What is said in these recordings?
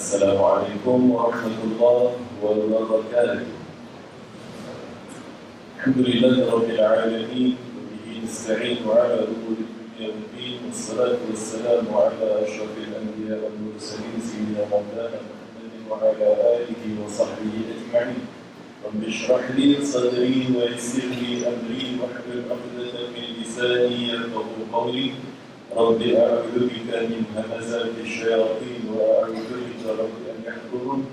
السلام عليكم ورحمة الله وبركاته. الحمد لله رب العالمين وبه نستعين وعلى ظهور والدين والصلاة والسلام على أشرف الأنبياء والمرسلين سيدنا مولانا محمد وعلى آله وصحبه أجمعين. رب اشرح لي صدري ويسر لي أمري واحلل عقدة من لساني يفقهوا قولي. رب أعوذ بك من همزات الشياطين وأعوذ بك رب أن يحضرون.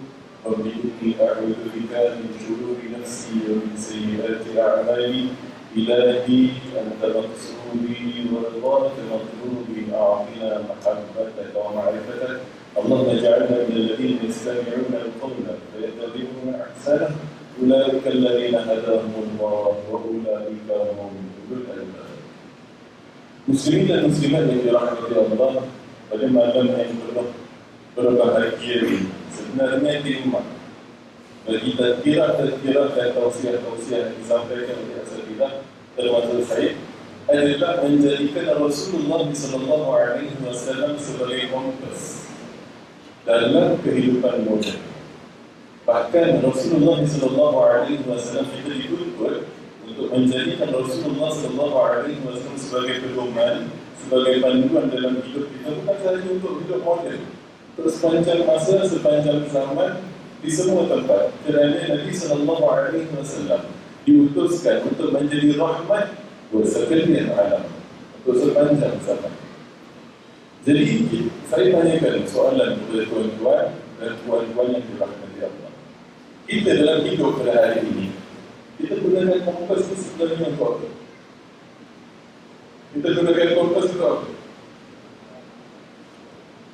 رب إني أعوذ بك من شرور نفسي ومن سيئات أعمالي. إلهي أنت مقصودي ورضاك مطلوبي. أعطنا محبتك ومعرفتك. اللهم اجعلنا من الذين يستمعون القول فيتبعون أحسنه. أولئك الذين هداهم الله وأولئك هم أولو الألباب. مسلمين المسلمين برحمة الله ولما لم يكن برب هكيري سيدنا الماتي أمة بقي تذكرة تذكرة توصية توصية في إذا كانت الأسئلة termasuk saya adalah menjadikan Rasulullah sallallahu alaihi wasallam sebagai kompas dalam kehidupan modern Bahkan Rasulullah SAW kita dituntut untuk menjadikan Rasulullah SAW sebagai pedoman, sebagai panduan dalam hidup kita bukan sahaja untuk hidup moden. Terus sepanjang masa, sepanjang zaman, di semua tempat. Kerana Nabi SAW diutuskan untuk menjadi rahmat sekalian alam. Untuk sepanjang zaman. Jadi, saya tanyakan soalan kepada tuan-tuan dan tuan-tuan yang dirahmati Allah kita dalam hidup pada hari ini kita gunakan kompas itu sebenarnya untuk apa? Kita gunakan kompas itu apa?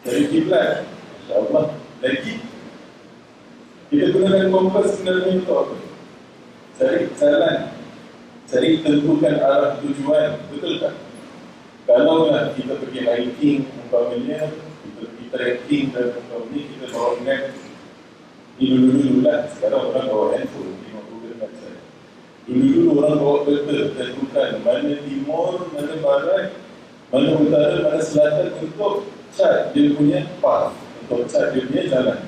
Dari kiblat, insyaAllah lagi kita gunakan kompas sebenarnya untuk apa? Cari jalan cari tentukan arah tujuan betul tak? Kalau lah kita pergi hiking umpamanya kita pergi trekking dan umpamanya kita bawa map ini dulu-dulu lah, sekarang orang bawa handphone, Google Maps saya. Dulu-dulu orang bawa peta, tentukan mana timur, mana barat, mana utara, mana selatan untuk cat dia punya path, untuk cat dia punya jalan.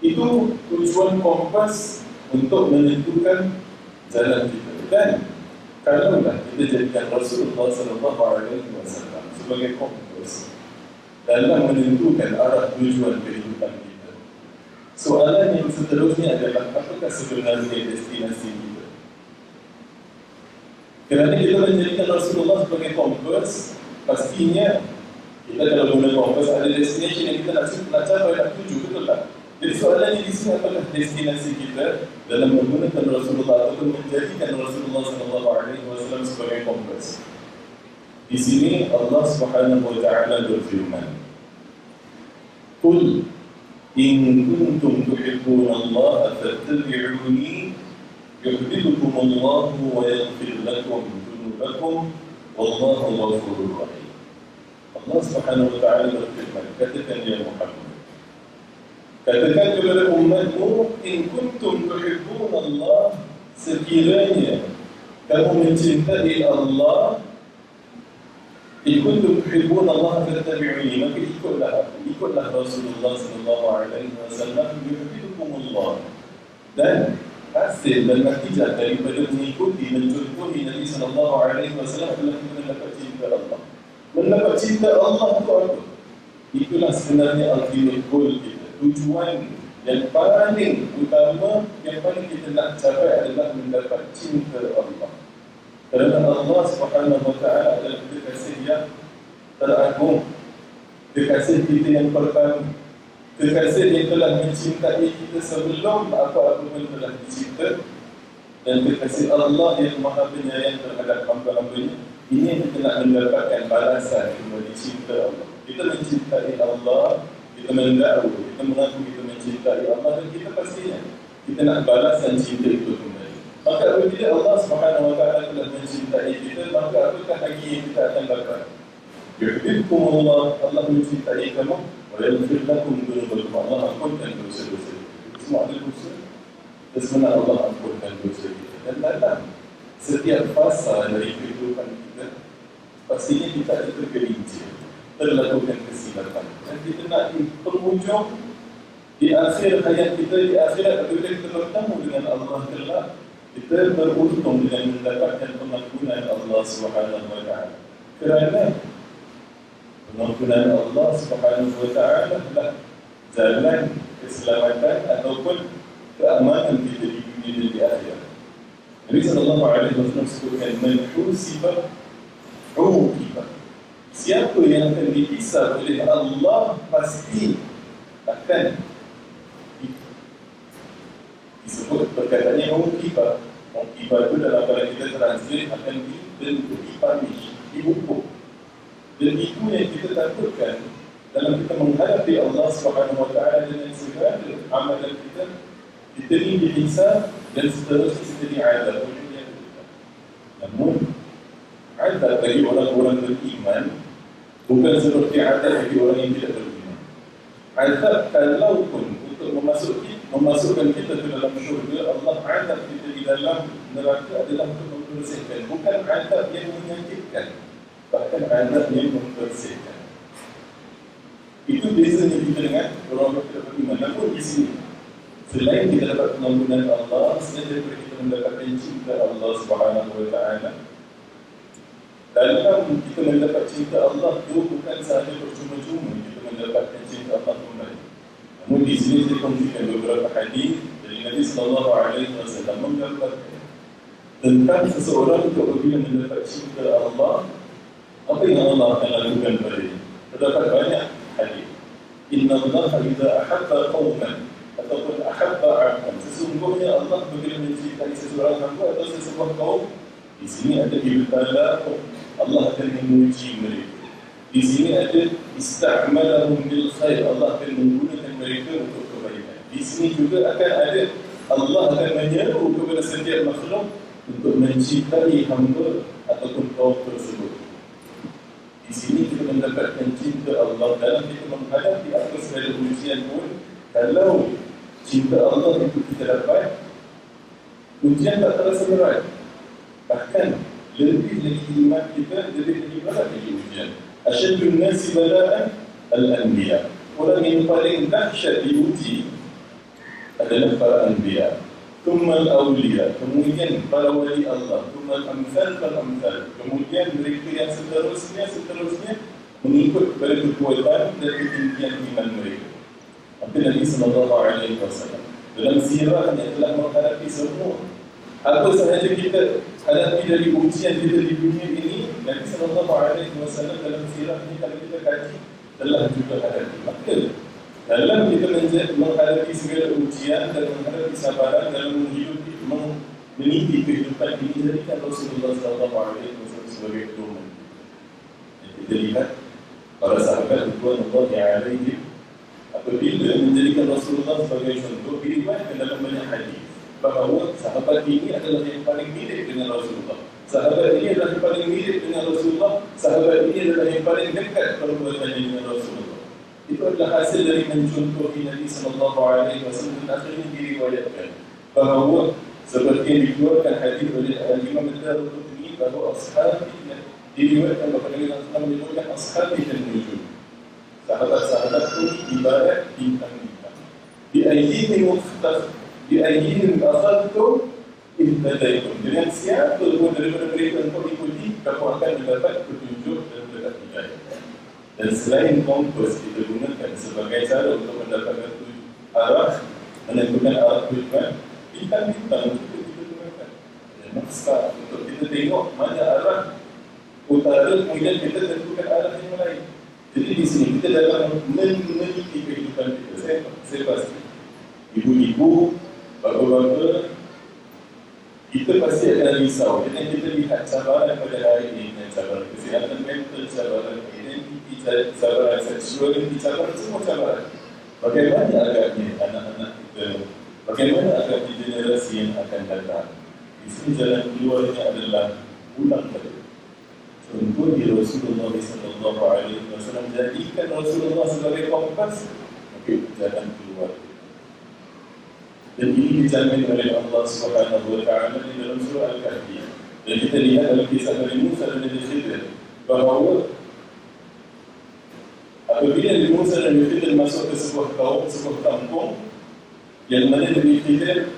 Itu tujuan kompas untuk menentukan jalan kita. Dan kalau kita jadikan Rasulullah SAW sebagai kompas dalam menentukan arah tujuan kehidupan kita. Soalan yang seterusnya adalah apakah sebenarnya destinasi kita? Kerana kita menjadikan Rasulullah sebagai kompas, pastinya kita kalau guna kompas ada destination yang kita nak, nak capai, nak tuju, betul tak? السؤالان اللي سمعتهم حديث ناس كده ده لما يكون انت الرسول الله تقول من ذلك كان رسول الله صلى الله عليه وسلم سبعين بس في سنين الله سبحانه وتعالى يقول في قل إن كنتم تحبون الله فاتبعوني يحببكم الله ويغفر لكم ذنوبكم والله غفور رحيم الله سبحانه وتعالى يقول في كتبا يا محمد. فتكتب لكم إن كنتم تحبون الله سكيلانيا كأم من الله. إن كنتم تحبون الله فاتبعوني. ما في كلها في كلها رسول الله صلى الله عليه وسلم يحبكم الله. ده حسن لما احتجت لبلدني كل من يعني تحبون النبي صلى الله عليه وسلم التي من لقتين الله. من لقتين الله. تؤدب يقول سنة الدين كل tujuan yang paling utama yang paling kita nak capai adalah mendapat cinta Allah. Kerana Allah Subhanahu wa taala adalah kekasih yang teragung. Kekasih kita yang pertama. Kekasih yang telah mencintai kita sebelum apa-apa pun telah dicipta. Dan kekasih Allah yang maha penyayang terhadap hamba-hambanya ini kita nak mendapatkan balasan kembali cinta Allah. Kita mencintai Allah kita mendakwa, kita mengaku kita mencintai Allah dan kita pastinya kita nak balasan cinta itu kembali Maka apabila Allah Subhanahu Wa Taala telah mencintai kita, maka apakah lagi yang kita akan dapat? يحببكم الله الله mencintai kamu ويغفر لكم ذنوبكم Allah ampunkan dosa-dosa semua ada dosa dan sebenarnya Allah ampunkan dosa kita dan dalam setiap fasa dari kehidupan kita pastinya kita ada tergelincir penghujung di akhir hayat kita di akhirat apabila kita bertemu dengan Allah kelak kita beruntung dengan mendapatkan pengampunan Allah Subhanahu wa taala kerana pengampunan Allah Subhanahu wa taala adalah jalan keselamatan ataupun keamanan kita di dunia dan di akhirat. Nabi sallallahu alaihi wasallam sebutkan man husiba uqiba. Siapa yang akan dipisah oleh Allah pasti akan disebut perkataannya uqiba. Uqiba itu dalam kalau kita translate akan dibentuk, dipunish, dihukum dan itu yang kita takutkan dalam kita menghadapi Allah Subhanahu Wa Taala dengan segala amalan kita kita ini dan seterusnya kita diadab namun adab bagi orang-orang beriman bukan seperti adab bagi orang yang tidak beriman adab kalau pun untuk memasuki memasukkan kita ke dalam syurga Allah adab kita di dalam neraka adalah untuk membersihkan bukan adab yang menyakitkan bahkan anak yang membersihkan. Itu bezanya kita dengan orang yang tidak beriman. Namun di sini, selain kita dapat pengampunan Allah, selain daripada kita mendapatkan cinta Allah Subhanahu Wa Taala, dalam kita mendapat cinta Allah itu bukan sahaja percuma-cuma kita mendapatkan cinta Allah kembali. Namun di sini saya kongsikan beberapa hadis dari Nabi Sallallahu Alaihi Wasallam menggambarkan tentang seseorang apabila mendapat cinta Allah apa yang Allah akan lakukan pada? Terdapat banyak hadis. Inna Allah idza ahabba qauman ataupun ahabba 'abdan. Sesungguhnya Allah bila mencintai seseorang hamba atau sesebuah kaum, di sini ada ibtala Mereka. Di sini ada ista'malahum bil khair. Allah akan menggunakan mereka untuk kebaikan. Di sini juga akan ada Allah akan menyeru kepada setiap makhluk untuk mencintai hamba ataupun kaum tersebut. Di sini kita mendapatkan cinta Allah dalam kita menghadapi apa segala ujian pun kalau cinta Allah itu kita dapat ujian tak terasa berat bahkan لربيعنا الكلمات كفاية لربيعنا أشد الناس بلاء الأنبياء. ولمن قرن نحشة يوتي نفر الأنبياء. ثم الأولياء. ثم يجن بلولي الله. ثم الأمثال. فالأمثال. ثم يجن ركيا ستروسنيا ستروسنيا من يكون بريد الكويتان لربيعنا الكلمات في المريك أبنى لي صلى الله عليه وسلم. dalam sirah yang telah mengharapi semua apa sahaja kita Talep ile bir umutiye ile bir mümini Nebi sallallahu aleyhi ve sellem dalam siratini talep ile kaçtı. Dalam juga hadap. Maknanya dalam kita menghadapi segala ujian dan menghadapi kesabaran dalam menghidupi meniti kehidupan ini jadi kan Rasulullah sallallahu alaihi wasallam sebagai tuan. Kita lihat para sahabat Tuhan Allah yang alaihi apabila menjadikan Rasulullah sebagai contoh diriwayatkan dalam banyak hadis bahawa sahabat ini adalah yang paling mirip dengan Rasulullah. Sahabat ini adalah yang paling mirip dengan Rasulullah. Sahabat ini adalah yang paling dekat perbuatannya dengan Rasulullah. Itu adalah hasil dari mencontohi Nabi Sallallahu Alaihi Wasallam dan akhirnya diriwayatkan bahawa seperti yang dikeluarkan hadis oleh Imam Al-Darqutni bahawa ashab diriwayatkan bahawa Nabi Sallallahu Alaihi Wasallam ashab dan nujum sahabat-sahabat pun ibarat bintang-bintang di ayyihim mukhtas di ayyihim akhadtum ihtadaitum dengan siapa pun daripada mereka untuk ikuti kamu akan mendapat petunjuk dan mendapat hidayah. Dan selain kompas kita gunakan sebagai cara untuk mendapatkan arah menentukan arah tujuan bintang-bintang untuk kita gunakan. Dan maksa untuk kita tengok mana arah utara kemudian kita tentukan arah yang lain. Jadi di sini kita dalam meneliti kehidupan kita. Saya, saya pasti. Ibu-ibu bapa-bapa kita pasti akan risau dan kita lihat cabaran pada hari ini cabaran kesihatan mental, cabaran identiti, cabaran seksual, cabaran semua cabaran. Bagaimana agaknya anak-anak kita, bagaimana agaknya generasi yang akan datang. Di sini jalan keluarnya adalah ulang balik. Tentu ikuti Rasulullah wasallam jadikan Rasulullah sebagai kompas okey jalan dan ini dijamin oleh Allah Subhanahu wa taala di dalam surah Al-Kahfi dan kita lihat dalam kisah Nabi Musa dan Nabi Khidir bahawa apabila Musa dan Nabi Khidir masuk ke sebuah kaum, sebuah kampung yang mana Nabi Khidir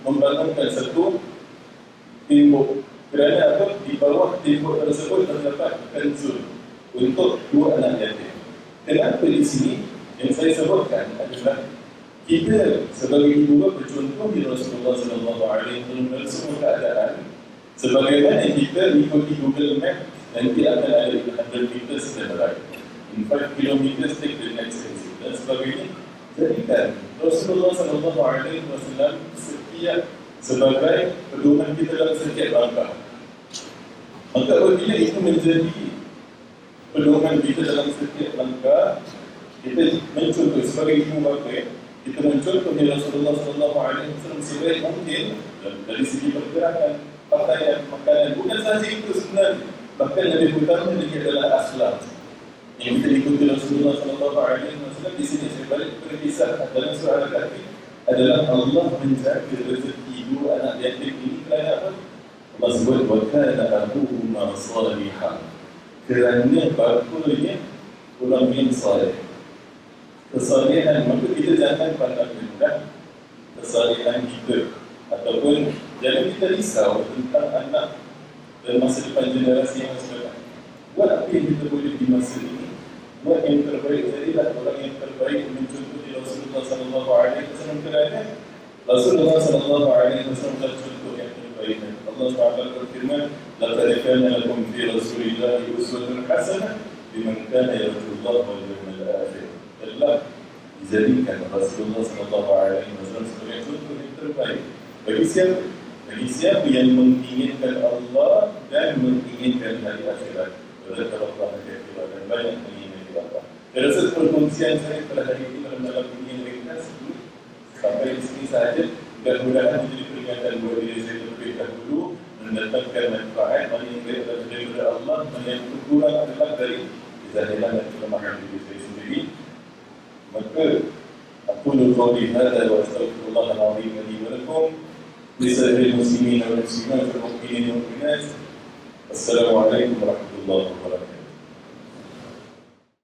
membangunkan satu tembok kerana apa? Di bawah tembok tersebut terdapat kanzul untuk dua anak yatim. Kenapa di sini yang saya sebutkan adalah kita sebagai ibu bapa bercontoh di Rasulullah Sallallahu Alaihi Wasallam dalam semua keadaan sebagaimana kita mengikuti Google Map nanti akan ada di hadapan kita sebenarnya in 5 km take the next exit dan sebagainya. Jadikan Rasulullah Sallallahu Alaihi Wasallam setiap sebagai pedoman kita dalam setiap langkah. Maka apabila itu menjadi pedoman kita dalam setiap langkah kita mencontoh sebagai ibu bapa kita mencontoh Rasulullah Sallallahu Alaihi Wasallam sebaik mungkin dari segi pergerakan pakaian makanan bukan sahaja itu sebenarnya bahkan lebih utama lagi adalah akhlak. Yang kita ikuti Rasulullah Sallallahu Alaihi Wasallam di sini saya balik kepada kisah dalam surah Al-Kahfi adalah Allah menjaga rezeki dua anak yatim ini kerana apa? Allah sebut kana abuhuma salihah kerana bapanya orang yang saleh kesalahan maka kita jangan pandang rendah kesalahan kita. Ataupun jangan kita risau tentang anak dan masa depan generasi yang akan datang buat apa yang kita boleh di masa ini? Buat yang terbaik jadilah orang yang terbaik mencontohi Rasulullah sallallahu alaihi wasallam kerana Rasulullah sallallahu alaihi wasallam adalah contoh yang terbaik. Allah SWT berfirman laqad kana lakum fi rasulillahi uswatun hasanah liman kana yarjullaha wal yawmal akhir adalah dijadikan Rasulullah Sallallahu Alaihi Wasallam sebagai contoh yang terbaik. Bagi siapa? Bagi siapa yang menginginkan Allah dan menginginkan hari akhirat? Berkata Allah akhirat dan banyak menginginkan Allah saya rasa perkongsian saya pada hari ini dalam dalam dunia ringkas sampai di sini sahaja. Mudah-mudahan menjadi peringatan buat diri saya terlebih dahulu mendatangkan manfaat mana yang baik adalah daripada Allah mana yang kurang adalah dari kezahiran dan kelemahan diri saya sendiri أقول قولي هذا وأستغفر الله العظيم لي ولكم لسائر المسلمين والمسلمات والمؤمنين والمؤمنات. السلام عليكم ورحمة الله وبركاته.